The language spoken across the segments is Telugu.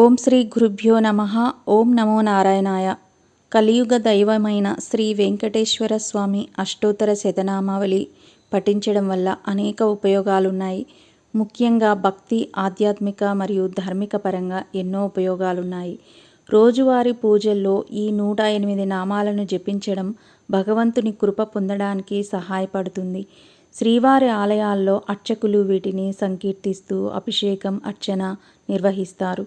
ఓం శ్రీ గురుభ్యో నమ. ఓం నమో నారాయణాయ. కలియుగ దైవమైన శ్రీ వెంకటేశ్వర స్వామి అష్టోత్తర శతనామావళి పఠించడం వల్ల అనేక ఉపయోగాలున్నాయి. ముఖ్యంగా భక్తి ఆధ్యాత్మిక మరియు ధార్మిక పరంగా ఎన్నో ఉపయోగాలున్నాయి. రోజువారీ పూజల్లో ఈ నూట ఎనిమిది నామాలను జపించడం భగవంతుని కృప పొందడానికి సహాయపడుతుంది. శ్రీవారి ఆలయాల్లో అర్చకులు వీటిని సంకీర్తిస్తూ అభిషేకం అర్చన నిర్వహిస్తారు.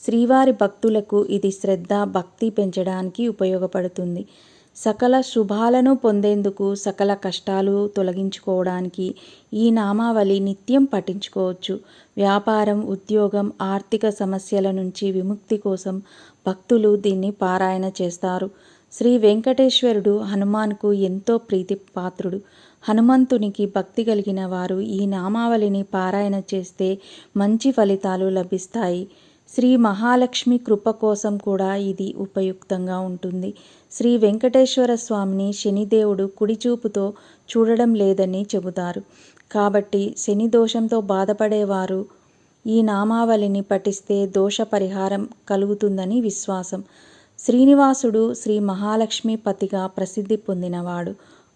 శ్రీవారి భక్తులకు ఇది శ్రద్ధ భక్తి పెంచడానికి ఉపయోగపడుతుంది. సకల శుభాలను పొందేందుకు సకల కష్టాలు తొలగించుకోవడానికి ఈ నామావళి నిత్యం పఠించుకోవచ్చు. వ్యాపారం ఉద్యోగం ఆర్థిక సమస్యల నుంచి విముక్తి కోసం భక్తులు దీన్ని పారాయణ చేస్తారు. శ్రీ వెంకటేశ్వరుడు హనుమాన్కు ఎంతో ప్రీతి పాత్రుడు హనుమంతునికి భక్తి కలిగిన వారు ఈ నామావళిని పారాయణ చేస్తే మంచి ఫలితాలు లభిస్తాయి. శ్రీ మహాలక్ష్మి కృప కోసం కూడా ఇది ఉపయుక్తంగా ఉంటుంది. శ్రీ వెంకటేశ్వర స్వామిని శనిదేవుడు కుడిచూపుతో చూడడం లేదని చెబుతారు. కాబట్టి శని దోషంతో బాధపడేవారు ఈ నామావళిని పఠిస్తే దోష పరిహారం కలుగుతుందని విశ్వాసం. శ్రీనివాసుడు శ్రీ మహాలక్ష్మి పతిగా ప్రసిద్ధి పొందినవాడు.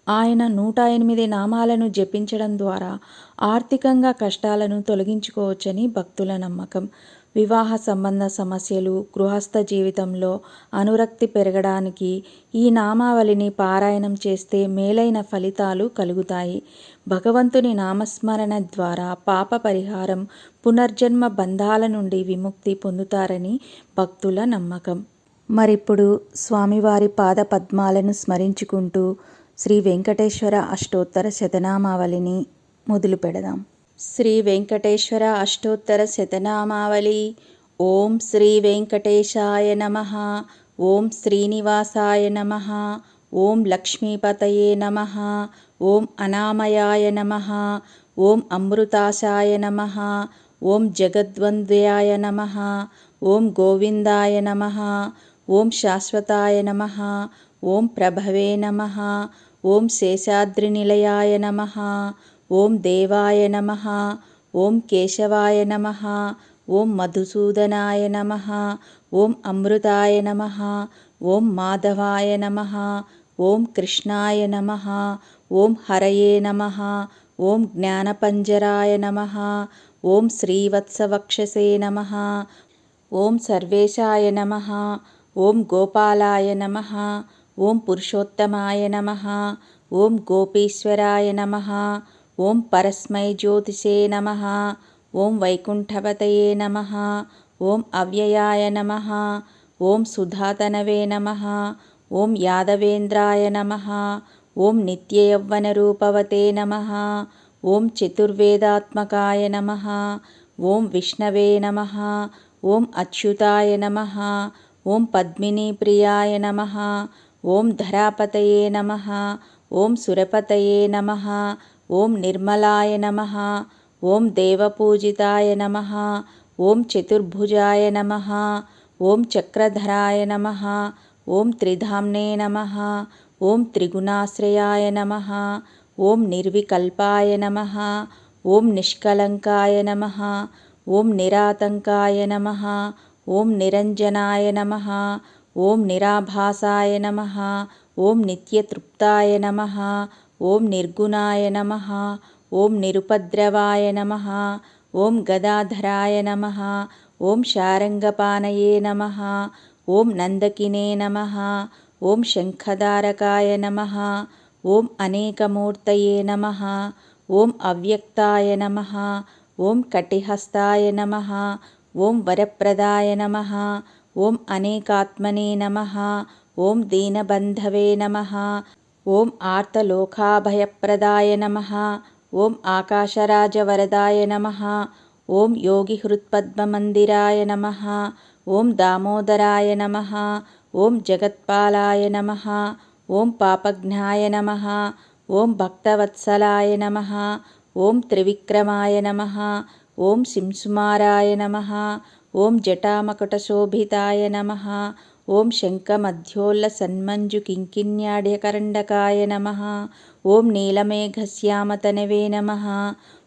ఆయన నూట ఎనిమిది నామాలను జపించడం ద్వారా ఆర్థికంగా కష్టాలను తొలగించుకోవచ్చని భక్తుల నమ్మకం. వివాహ సంబంధ సమస్యలు గృహస్థ జీవితంలో అనురక్తి పెరగడానికి ఈ నామావళిని పారాయణం చేస్తే మేలైన ఫలితాలు కలుగుతాయి. భగవంతుని నామస్మరణ ద్వారా పాప పరిహారం పునర్జన్మ బంధాల నుండి విముక్తి పొందుతారని భక్తుల నమ్మకం. మరిప్పుడు స్వామివారి పాద పద్మాలను స్మరించుకుంటూ శ్రీ వెంకటేశ్వర అష్టోత్తర శతనామావళిని మొదలు పెడదాం. శ్రీ వెంకటేశ్వర అష్టోత్తర శతనామావళి. ఓం శ్రీ వెంకటేశాయ నమ. ఓం శ్రీనివాసాయ నమ. ఓం లక్ష్మీపతయే నమ. ఓం అనామయాయ నమ. ఓం అమృతాశాయ నమ. ఓం జగద్వంద్వయాయ నమ. ఓం గోవిందాయ నమ. ఓం శాశ్వతాయ నమ. ఓం ప్రభవే నమ ఓం శేషాద్రినిలయాయ నమ ఓం దేవాయ నమ ఓం కేశవాయ నమ ఓం మధుసూదనాయ నమ ఓం అమృతాయ నమ ఓం మాధవాయ నమ ఓం కృష్ణాయ నమ ఓం హరయే నమ ఓం జ్ఞానపంజరాయ నమ ఓం శ్రీవత్సవక్షసే నమ ఓం సర్వేశాయ నమ ఓం గోపాలాయ నమ ఓం పురుషోత్తమాయ నమ ఓం గోపీశ్వరాయ నమ ఓం పరస్మై జ్యోతిషే నమ ఓం వైకుంఠవతయే నమ ఓం అవ్యయాయ నమ ఓం సుధాతనవే నమ ఓం యాదవేంద్రాయ నమ ఓం నిత్యయౌవనరూపవతే నమ ఓం చతుర్వేదాత్మకాయ నమ ఓం విష్ణవే నమ ఓం అచ్యుతాయ నమ ఓం పద్మినీ ప్రియాయ నమ ఓం ధరాపతయే నమ ఓం సురపతయే నమ ఓం నిర్మలాయ నమ ఓం దేవపూజితాయ నమ ఓం చతుర్భుజాయ నమ ఓం చక్రధరాయ నమ ఓం త్రిధామ్నే నమ ఓం త్రిగుణాశ్రయాయ నమ ఓం నిర్వికల్పాయ నమ ఓం నిష్కలంకాయ నమ ఓం నిరాతంకాయ నమ ఓం నిరంజనాయ నమ ఓం నిరాభాసాయ నమ ఓం నిత్యతృప్తాయ నమ ఓం నిర్గుణాయ నమ ఓం నిరుపద్రవాయ నమ ఓం గదాధరాయ నమ ఓం శారంగపానయే నమ ఓం నందకినే నమ ఓం శంఖధారకాయ నమ ఓం అనేకమూర్తయే నమ ఓం అవ్యక్తాయ నమ ఓం కటిహస్తాయ నమ ఓం వరప్రదాయ నమ ఓం అనేకాత్మనే నమ ఓం దీనబంధవే నమ ఓం ఆర్తలోకాభయప్రదాయ నమ ఓం ఆకాశరాజవరదాయ నమ ఓం యోగిహృత్పద్మమందిరాయ నమ ఓం దామోదరాయ నమ ఓం జగత్పాలాయ నమ ఓం పాపజ్ఞాయ నమ ఓం భక్తవత్సలాయ నమ ఓం త్రివిక్రమాయ నమ ఓం సింసుమారాయ నమ ఓం జటామకటశోభితాయ నమ. ఓం శంఖమధ్యోల్లసన్మంజుకింకిణ్యాడ్యకరండకాయ నమ. ఓం నీలమేఘశ్యామతనవే నమ.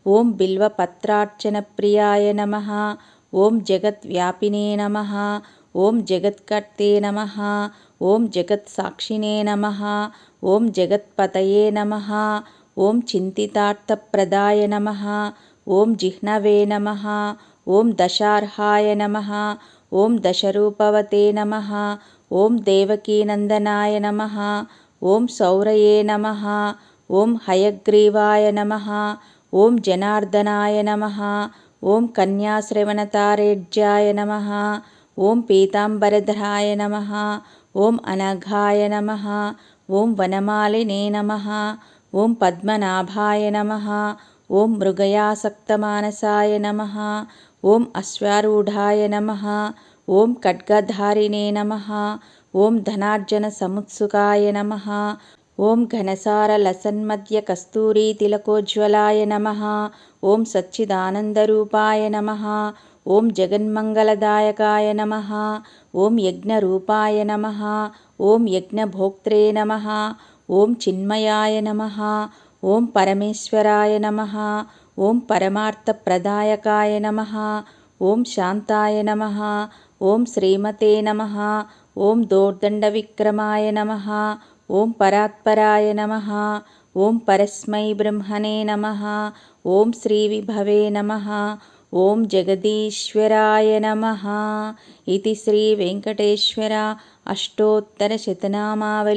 ఓం బిల్వపత్రార్చనప్రియాయ నమ. ఓం జగద్వ్యాపినే నమ. ఓం జగత్కర్తే నమ. ఓం జగత్సాక్షినే నమ. ఓం జగత్పతయే నమ. ఓం చింతితార్థప్రదాయ నమ. ఓం జిహ్నవే నమ. ఓం దశార్హాయ నమ ఓం దశరూపవతే నమ ఓం దేవకీనందనాయ నమ ఓం సౌరయే నమ ఓం హయగ్రీవాయ నమ ఓం జనార్దనాయ నమ ఓం కన్యాశ్రవణతారేజ్యాయ నమ ఓం పీతాంబరధరాయ నమ ఓం అనఘాయ నమ ఓం వనమాలినే నమ ఓం పద్మనాభాయ నమ ఓం మృగయాసక్తమానసాయ నమ ఓం అశ్వారూఢాయ నమ ఓం ఖడ్గధారిణే నమ ఓం ధనార్జన సముత్సుకాయ నమ ఓం ఘనసార లసన్మధ్య కస్తూరీ తిలకోజ్వలాయ నమ ఓం సచ్చిదానందరూపాయ నమ ఓం జగన్మంగళదాయకాయ నమ ఓం యజ్ఞరూపాయ నమ ఓం యజ్ఞభోక్త్రే నమ ఓం చిన్మయాయ నమ ఓం పరమేశ్వరాయ నమ ఓం పరమార్థప్రదాయకాయ నమ. ఓం శాంతాయ నమ. ఓం శ్రీమతే నమ. ఓం దోర్దండ విక్రమాయ నమ. ఓం పరాత్పరాయ నమ. ఓం పరస్మై బ్రహ్మణే నమ. ఓం శ్రీవిభవే నమ. ఓం జగదీశ్వరాయ నమ. ఇది శ్రీ వెంకటేశ్వర అష్టోత్తర శతనామావళి